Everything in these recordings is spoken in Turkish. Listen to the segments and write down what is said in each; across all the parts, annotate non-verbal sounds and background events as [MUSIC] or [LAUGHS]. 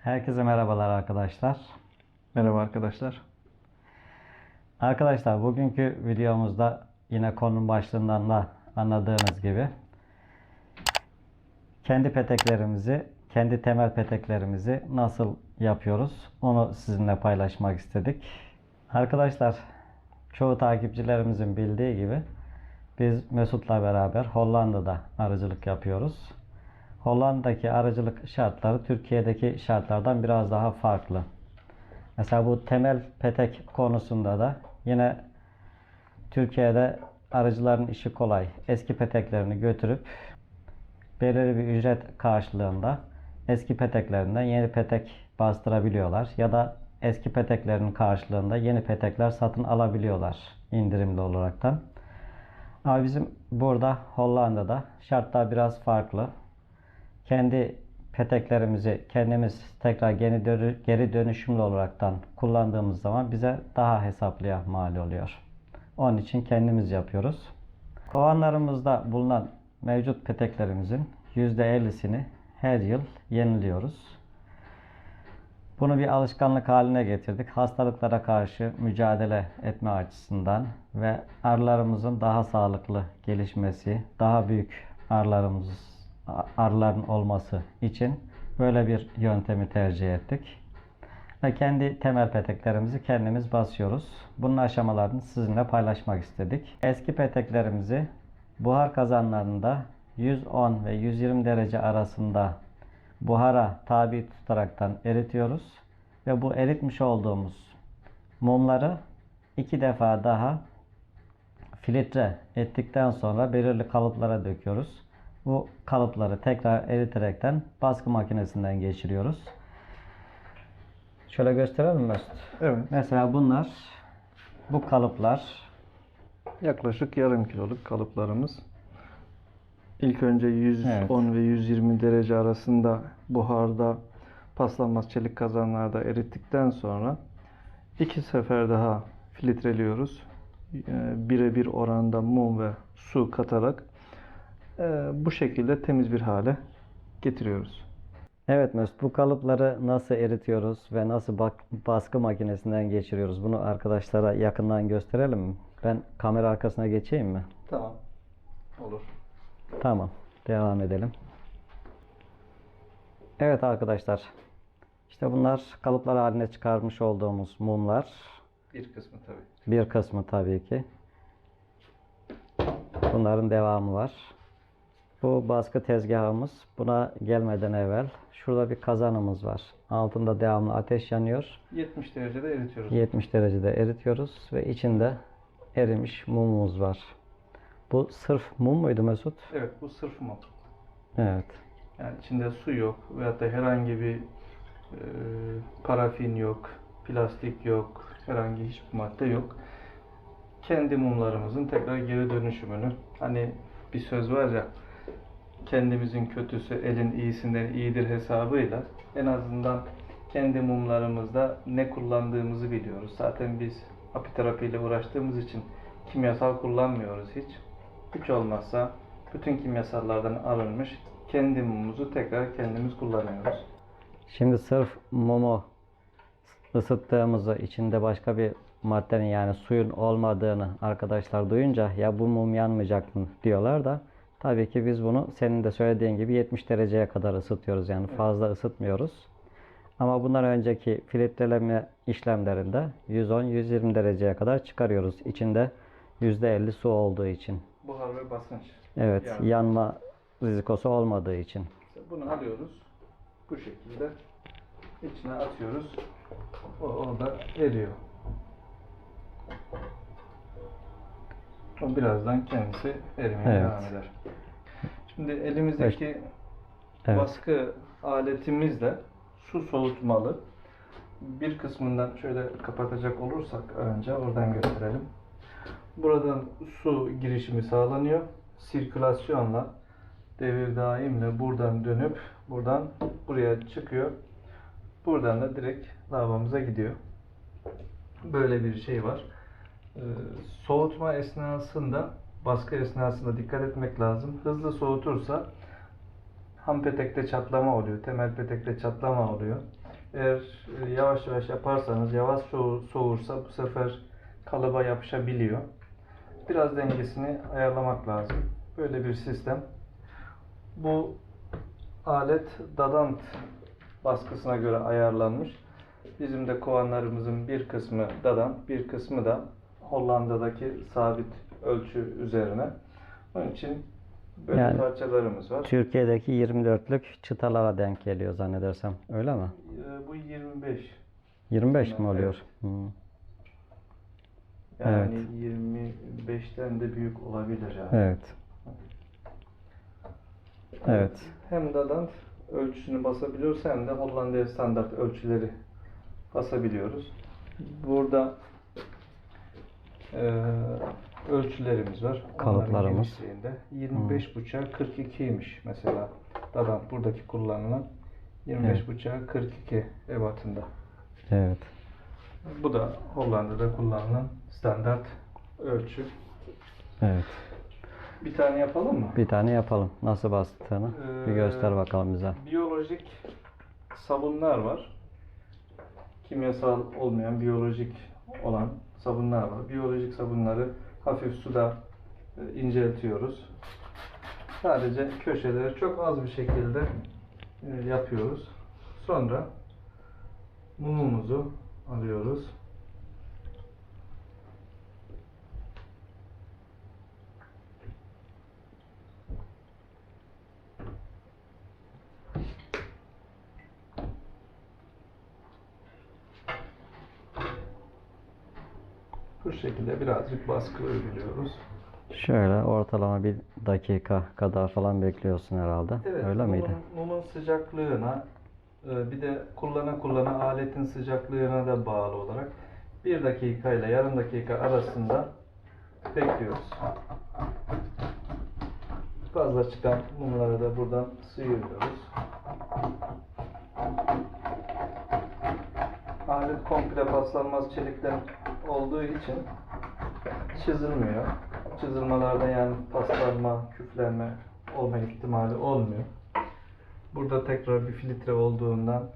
Herkese merhabalar arkadaşlar. Merhaba arkadaşlar. Arkadaşlar bugünkü videomuzda yine konunun başlığından da anladığınız gibi kendi peteklerimizi, kendi temel peteklerimizi nasıl yapıyoruz onu sizinle paylaşmak istedik. Arkadaşlar çoğu takipçilerimizin bildiği gibi biz Mesut'la beraber Hollanda'da arıcılık yapıyoruz. Hollanda'daki arıcılık şartları Türkiye'deki şartlardan biraz daha farklı. Mesela bu temel petek konusunda da yine Türkiye'de arıcıların işi kolay. Eski peteklerini götürüp belirli bir ücret karşılığında eski peteklerinden yeni petek bastırabiliyorlar ya da eski peteklerin karşılığında yeni petekler satın alabiliyorlar indirimli olaraktan. Ama bizim burada Hollanda'da şartlar biraz farklı. Kendi peteklerimizi kendimiz tekrar geri, dönü- geri dönüşümlü olaraktan kullandığımız zaman bize daha hesaplıya mal oluyor. Onun için kendimiz yapıyoruz. Kovanlarımızda bulunan mevcut peteklerimizin %50'sini her yıl yeniliyoruz. Bunu bir alışkanlık haline getirdik. Hastalıklara karşı mücadele etme açısından ve arılarımızın daha sağlıklı gelişmesi, daha büyük arılarımız arıların olması için böyle bir yöntemi tercih ettik. Ve kendi temel peteklerimizi kendimiz basıyoruz. Bunun aşamalarını sizinle paylaşmak istedik. Eski peteklerimizi buhar kazanlarında 110 ve 120 derece arasında buhara tabi tutaraktan eritiyoruz. Ve bu eritmiş olduğumuz mumları iki defa daha filtre ettikten sonra belirli kalıplara döküyoruz. Bu kalıpları tekrar eriterekten baskı makinesinden geçiriyoruz. Şöyle gösterelim mi Mesut? Evet. Mesela bunlar bu kalıplar Yaklaşık yarım kiloluk kalıplarımız. İlk önce 110 Evet. ve 120 derece arasında buharda paslanmaz çelik kazanlarda erittikten sonra iki sefer daha filtreliyoruz. Ee, Birebir oranda mum ve su katarak e, bu şekilde temiz bir hale getiriyoruz. Evet Mesut bu kalıpları nasıl eritiyoruz ve nasıl baskı makinesinden geçiriyoruz? Bunu arkadaşlara yakından gösterelim mi? Ben kamera arkasına geçeyim mi? Tamam. Devam edelim. Evet arkadaşlar. İşte bunlar kalıplar haline çıkarmış olduğumuz mumlar. Bir kısmı tabii. Bir kısmı tabii ki. Bunların devamı var. Bu baskı tezgahımız. Buna gelmeden evvel şurada bir kazanımız var. Altında devamlı ateş yanıyor. 70 derecede eritiyoruz. 70 derecede eritiyoruz ve içinde erimiş mumumuz var. Bu sırf mum muydu Mesut? Evet bu sırf mum. Evet. Yani içinde su yok veyahut da herhangi bir e, parafin yok, plastik yok, herhangi hiçbir madde yok. Kendi mumlarımızın tekrar geri dönüşümünü hani bir söz var ya kendimizin kötüsü elin iyisinden iyidir hesabıyla en azından kendi mumlarımızda ne kullandığımızı biliyoruz. Zaten biz apiterapiyle uğraştığımız için kimyasal kullanmıyoruz hiç. Hiç olmazsa bütün kimyasallardan arınmış kendi mumumuzu tekrar kendimiz kullanıyoruz. Şimdi sırf mumu ısıttığımızı içinde başka bir maddenin yani suyun olmadığını arkadaşlar duyunca ya bu mum yanmayacak mı diyorlar da tabii ki biz bunu senin de söylediğin gibi 70 dereceye kadar ısıtıyoruz yani fazla ısıtmıyoruz. Ama bundan önceki filtreleme işlemlerinde 110-120 dereceye kadar çıkarıyoruz. İçinde %50 su olduğu için. Buhar ve basınç. Evet, Yani. yanma rizikosu olmadığı için. Bunu alıyoruz. Bu şekilde içine atıyoruz. O orada eriyor. O birazdan kendisi erimeye Evet. devam eder. Şimdi elimizdeki Evet. baskı aletimizle su soğutmalı. Bir kısmından şöyle kapatacak olursak önce oradan gösterelim. Buradan su girişimi sağlanıyor. Sirkülasyonla devir daimle buradan dönüp buradan buraya çıkıyor. Buradan da direkt lavabomıza gidiyor. Böyle bir şey var. Ee, soğutma esnasında, baskı esnasında dikkat etmek lazım. Hızlı soğutursa ham petekte çatlama oluyor, temel petekte çatlama oluyor. Eğer e, yavaş yavaş yaparsanız, yavaş soğu- soğursa bu sefer kalıba yapışabiliyor. Biraz dengesini ayarlamak lazım. Böyle bir sistem. Bu alet dadant baskısına göre ayarlanmış. Bizim de kovanlarımızın bir kısmı dadant, bir kısmı da Hollanda'daki sabit ölçü üzerine. Onun için böyle Yani- parçalarımız var. Türkiye'deki 24'lük çıtalara denk geliyor zannedersem. Öyle mi? Ee, Bu 25. 25 mi Evet. oluyor? Hmm. Yani 25'ten de büyük olabilir yani. Evet. Evet. Hem dadant ölçüsünü basabiliyoruz hem de Hollandiya standart ölçüleri basabiliyoruz. Burada eee, ölçülerimiz var. Kalıplarımız. genişliğinde. 25 buçuğa 42'ymiş mesela. Dadant buradaki kullanılan 25 buçuğa 42 ebatında. Evet. Bu da Hollanda'da kullanılan standart ölçü. Evet. Bir tane yapalım mı? Bir tane yapalım. Nasıl bastığını bir Ee, göster bakalım bize. Biyolojik sabunlar var. Kimyasal olmayan, biyolojik olan sabunlar var. Biyolojik sabunları hafif suda e, inceltiyoruz. Sadece köşeleri çok az bir şekilde e, yapıyoruz. Sonra mumumuzu alıyoruz. Bu şekilde birazcık baskı uyguluyoruz. Şöyle ortalama bir dakika kadar falan bekliyorsun herhalde. Evet, Öyle mumun, miydi? mumun sıcaklığına bir de kullana kullana aletin sıcaklığına da bağlı olarak bir dakika ile yarım dakika arasında bekliyoruz. Fazla çıkan mumları da buradan sıyırıyoruz. Alet komple paslanmaz çelikten olduğu için çizilmiyor. Çizilmalarda yani paslanma, küflenme olma ihtimali olmuyor. Burada tekrar bir filtre olduğundan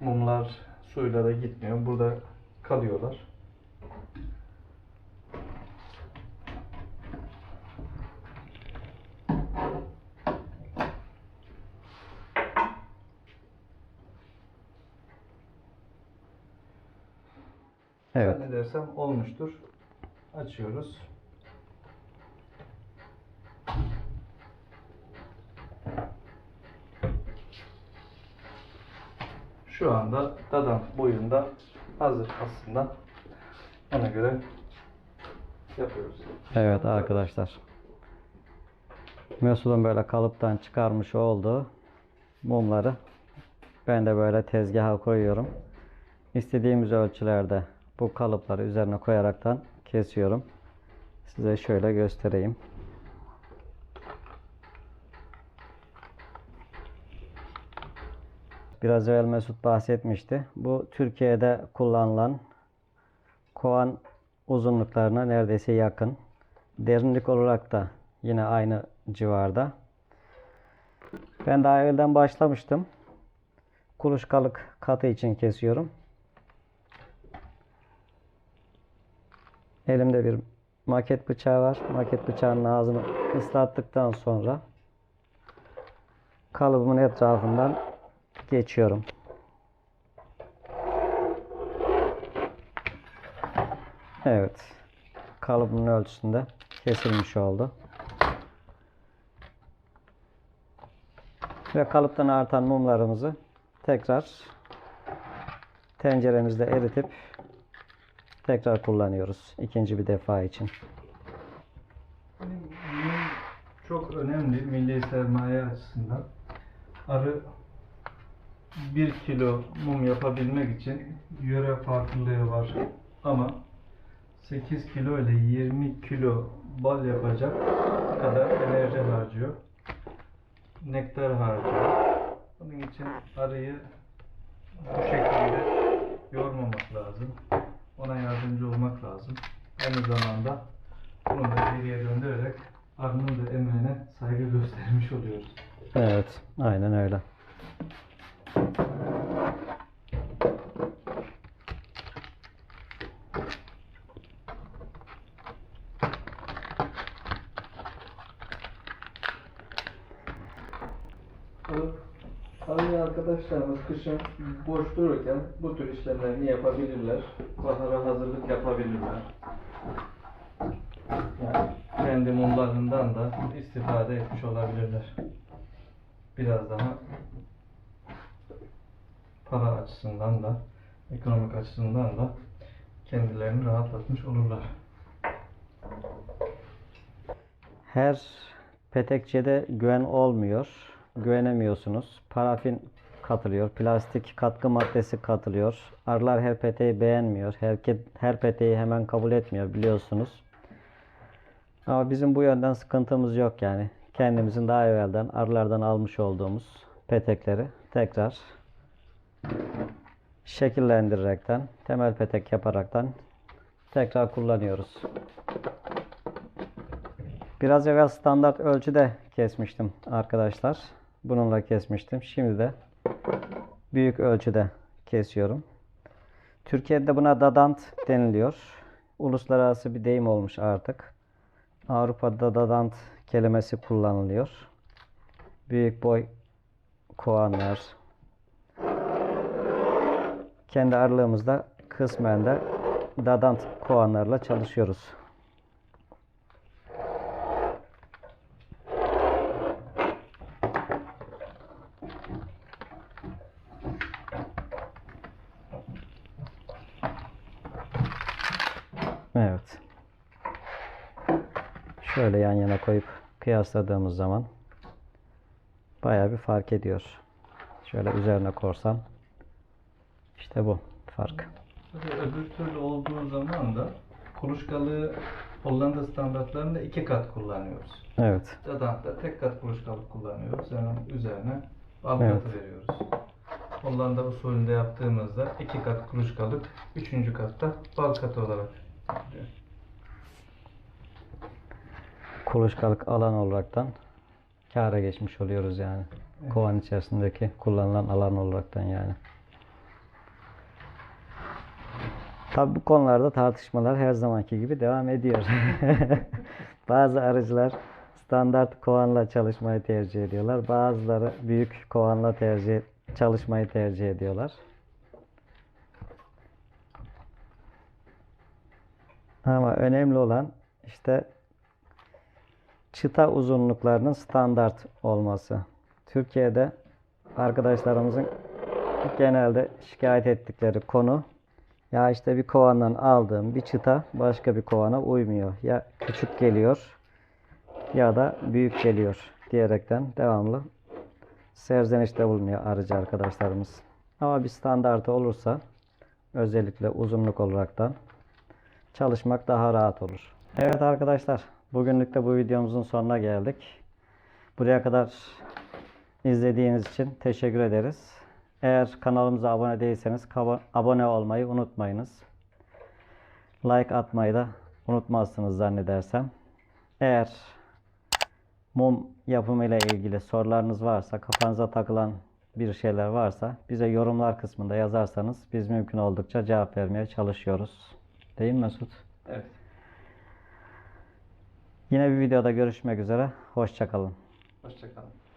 mumlar suyla da gitmiyor. Burada kalıyorlar. Evet. Zannedersem olmuştur. Açıyoruz. Şu anda dadan boyunda hazır aslında. Ona göre yapıyoruz. Evet arkadaşlar. Mesut'un böyle kalıptan çıkarmış olduğu mumları ben de böyle tezgaha koyuyorum. İstediğimiz ölçülerde bu kalıpları üzerine koyaraktan kesiyorum. Size şöyle göstereyim. Biraz evvel Mesut bahsetmişti. Bu Türkiye'de kullanılan kovan uzunluklarına neredeyse yakın. Derinlik olarak da yine aynı civarda. Ben daha evvelden başlamıştım. Kuluçkalık katı için kesiyorum. Elimde bir maket bıçağı var. Maket bıçağının ağzını ıslattıktan sonra kalıbımın etrafından geçiyorum. Evet. Kalıbın ölçüsünde kesilmiş oldu. Ve kalıptan artan mumlarımızı tekrar tenceremizde eritip tekrar kullanıyoruz ikinci bir defa için. Çok önemli milli sermaye açısından. Arı 1 kilo mum yapabilmek için yöre farklılığı var. Ama 8 kilo ile 20 kilo bal yapacak kadar enerji harcıyor. Nektar harcıyor. Onun için arıyı bu şekilde yormamak lazım. Ona yardımcı olmak lazım. aynı zamanda bunu da geriye döndürerek arının da emeğine saygı göstermiş oluyoruz. Evet, aynen öyle. Arı arkadaşlarımız kışın boş dururken bu tür işlemlerini yapabilirler. Bahara hazırlık yapabilirler. Yani kendi mumlarından da istifade etmiş olabilirler. Biraz daha para açısından da ekonomik açısından da kendilerini rahatlatmış olurlar. Her petekçede güven olmuyor. Güvenemiyorsunuz. Parafin katılıyor. Plastik katkı maddesi katılıyor. Arılar her peteği beğenmiyor. Her, her peteği hemen kabul etmiyor biliyorsunuz. Ama bizim bu yönden sıkıntımız yok yani. Kendimizin daha evvelden arılardan almış olduğumuz petekleri tekrar şekillendirerekten, temel petek yaparaktan tekrar kullanıyoruz. Biraz evvel standart ölçüde kesmiştim arkadaşlar. Bununla kesmiştim. Şimdi de büyük ölçüde kesiyorum. Türkiye'de buna dadant deniliyor. Uluslararası bir deyim olmuş artık. Avrupa'da dadant kelimesi kullanılıyor. Büyük boy kovanlar. Kendi arılığımızda kısmen de dadant kovanlarla çalışıyoruz. Evet. Şöyle yan yana koyup kıyasladığımız zaman bayağı bir fark ediyor. Şöyle üzerine korsam işte bu fark. Öbür türlü olduğu zaman da kuluçkalığı Hollanda standartlarında iki kat kullanıyoruz. Evet. Dadant'ta tek kat kuluçkalık kullanıyoruz. Yani üzerine bal Evet. katı veriyoruz. Hollanda usulünde yaptığımızda iki kat kuluçkalık, üçüncü katta bal katı olarak. Kuluçkalık alan olaraktan kâra geçmiş oluyoruz yani. Kovan içerisindeki kullanılan alan olaraktan yani. Tabi bu konularda tartışmalar her zamanki gibi devam ediyor. [LAUGHS] Bazı arıcılar standart kovanla çalışmayı tercih ediyorlar. Bazıları büyük kovanla tercih çalışmayı tercih ediyorlar. Ama önemli olan işte çıta uzunluklarının standart olması. Türkiye'de arkadaşlarımızın genelde şikayet ettikleri konu ya işte bir kovandan aldığım bir çıta başka bir kovana uymuyor. Ya küçük geliyor ya da büyük geliyor diyerekten devamlı serzenişte bulunuyor arıcı arkadaşlarımız. Ama bir standartı olursa özellikle uzunluk olaraktan çalışmak daha rahat olur. Evet arkadaşlar, bugünlük de bu videomuzun sonuna geldik. Buraya kadar izlediğiniz için teşekkür ederiz. Eğer kanalımıza abone değilseniz abone olmayı unutmayınız. Like atmayı da unutmazsınız zannedersem. Eğer mum yapımı ile ilgili sorularınız varsa, kafanıza takılan bir şeyler varsa bize yorumlar kısmında yazarsanız biz mümkün oldukça cevap vermeye çalışıyoruz. Değil mi Mesut? Evet. Yine bir videoda görüşmek üzere. Hoşçakalın. Hoşçakalın.